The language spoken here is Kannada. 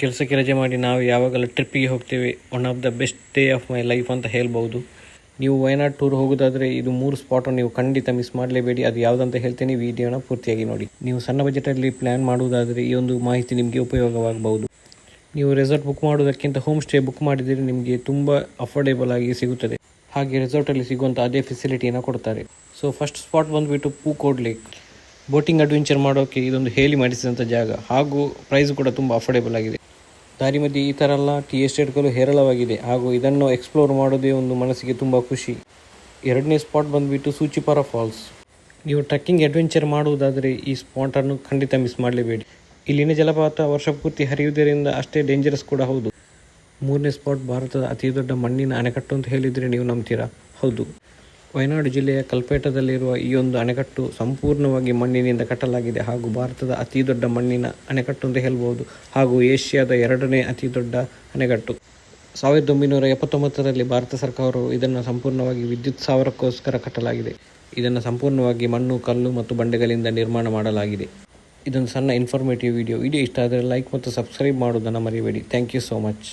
ಕೆಲಸಕ್ಕೆ ರಜೆ ಮಾಡಿ ನಾವು ಯಾವಾಗಲೂ ಟ್ರಿಪ್ಪಿಗೆ ಹೋಗ್ತೇವೆ. One of the best day of my life ಅಂತ ಹೇಳ್ಬೋದು. ನೀವು ವಯನಾಡ್ ಟೂರ್ ಹೋಗೋದಾದರೆ ಇದು ಮೂರು ಸ್ಪಾಟನ್ನು ನೀವು ಖಂಡಿತ ಮಿಸ್ ಮಾಡಲೇಬೇಡಿ. ಅದು ಯಾವುದಂತ ಹೇಳ್ತೀನಿ ವಿಡಿಯೋನ ಪೂರ್ತಿಯಾಗಿ ನೋಡಿ. ನೀವು ಸಣ್ಣ ಬಜೆಟಲ್ಲಿ ಪ್ಲ್ಯಾನ್ ಮಾಡುವುದಾದರೆ ಈ ಒಂದು ಮಾಹಿತಿ ನಿಮಗೆ ಉಪಯೋಗವಾಗಬಹುದು ನೀವು ರೆಸಾರ್ಟ್ ಬುಕ್ ಮಾಡೋದಕ್ಕಿಂತ ಹೋಮ್ ಸ್ಟೇ ಬುಕ್ ಮಾಡಿದರೆ ನಿಮಗೆ ತುಂಬ ಅಫೋರ್ಡೇಬಲ್ ಆಗಿ ಸಿಗುತ್ತದೆ. ಹಾಗೆ ರೆಸಾರ್ಟಲ್ಲಿ ಸಿಗುವಂಥ ಅದೇ ಫೆಸಿಲಿಟಿಯನ್ನು ಕೊಡ್ತಾರೆ. ಸೊ ಫಸ್ಟ್ ಸ್ಪಾಟ್ ಬಂದುಬಿಟ್ಟು ಪೂಕೋಡ್ ಲೇಕ್ ಬೋಟಿಂಗ್ ಅಡ್ವೆಂಚರ್ ಮಾಡೋಕ್ಕೆ ಇದೊಂದು ಹೇಳಿ ಮಾಡಿಸಿದಂಥ ಜಾಗ. ಹಾಗೂ ಪ್ರೈಸ್ ಕೂಡ ತುಂಬ ಅಫೋರ್ಡೇಬಲ್ ಆಗಿದೆ. ದಾರಿ ಮಧ್ಯೆ ಈ ಥರ ಎಲ್ಲ ಟೀ ಎಸ್ಟೇಟ್ಗಳು ಹೇರಳವಾಗಿದೆ ಹಾಗೂ ಇದನ್ನು ಎಕ್ಸ್ಪ್ಲೋರ್ ಮಾಡೋದೇ ಒಂದು ಮನಸ್ಸಿಗೆ ತುಂಬ ಖುಷಿ. ಎರಡನೇ ಸ್ಪಾಟ್ ಬಂದುಬಿಟ್ಟು ಸೂಚಿಪಾರ ಫಾಲ್ಸ್. ನೀವು ಟ್ರೆಕ್ಕಿಂಗ್ ಅಡ್ವೆಂಚರ್ ಮಾಡುವುದಾದರೆ ಈ ಸ್ಪಾಟನ್ನು ಖಂಡಿತ ಮಿಸ್ ಮಾಡಲೇಬೇಡಿ. ಇಲ್ಲಿನ ಜಲಪಾತ ವರ್ಷ ಪೂರ್ತಿ ಹರಿಯುವುದರಿಂದ ಅಷ್ಟೇ ಡೇಂಜರಸ್ ಕೂಡ ಹೌದು. ಮೂರನೇ ಸ್ಪಾಟ್ ಭಾರತದ ಅತಿ ದೊಡ್ಡ ಮಣ್ಣಿನ ಅಣೆಕಟ್ಟು ಅಂತ ಹೇಳಿದರೆ ನೀವು ನಂಬ್ತೀರಾ? ಹೌದು. ವಯನಾಡು ಜಿಲ್ಲೆಯ ಕಲ್ಪೇಟದಲ್ಲಿರುವ ಈ ಒಂದು ಅಣೆಕಟ್ಟು ಸಂಪೂರ್ಣವಾಗಿ ಮಣ್ಣಿನಿಂದ ಕಟ್ಟಲಾಗಿದೆ ಹಾಗೂ ಭಾರತದ ಅತಿ ದೊಡ್ಡ ಮಣ್ಣಿನ ಅಣೆಕಟ್ಟು ಅಂತ ಹೇಳ್ಬೋದು ಹಾಗೂ ಏಷ್ಯಾದ ಎರಡನೇ ಅತಿ ದೊಡ್ಡ ಅಣೆಕಟ್ಟು. ಸಾವಿರದ ಒಂಬೈನೂರ ಎಪ್ಪತ್ತೊಂಬತ್ತರಲ್ಲಿ ಭಾರತ ಸರ್ಕಾರವು ಇದನ್ನು ಸಂಪೂರ್ಣವಾಗಿ ವಿದ್ಯುತ್ ಸಾವಿರಕ್ಕೋಸ್ಕರ ಕಟ್ಟಲಾಗಿದೆ. ಇದನ್ನು ಸಂಪೂರ್ಣವಾಗಿ ಮಣ್ಣು, ಕಲ್ಲು ಮತ್ತು ಬಂಡೆಗಳಿಂದ ನಿರ್ಮಾಣ ಮಾಡಲಾಗಿದೆ. ಇದೊಂದು ಸಣ್ಣ ಇನ್ಫಾರ್ಮೇಟಿವ್ ವಿಡಿಯೋ ವಿಡಿಯೋ ಇಷ್ಟ ಆದರೆ ಲೈಕ್ ಮತ್ತು ಸಬ್ಸ್ಕ್ರೈಬ್ ಮಾಡೋದನ್ನು ಮರಿಬೇಡಿ. Thank you so much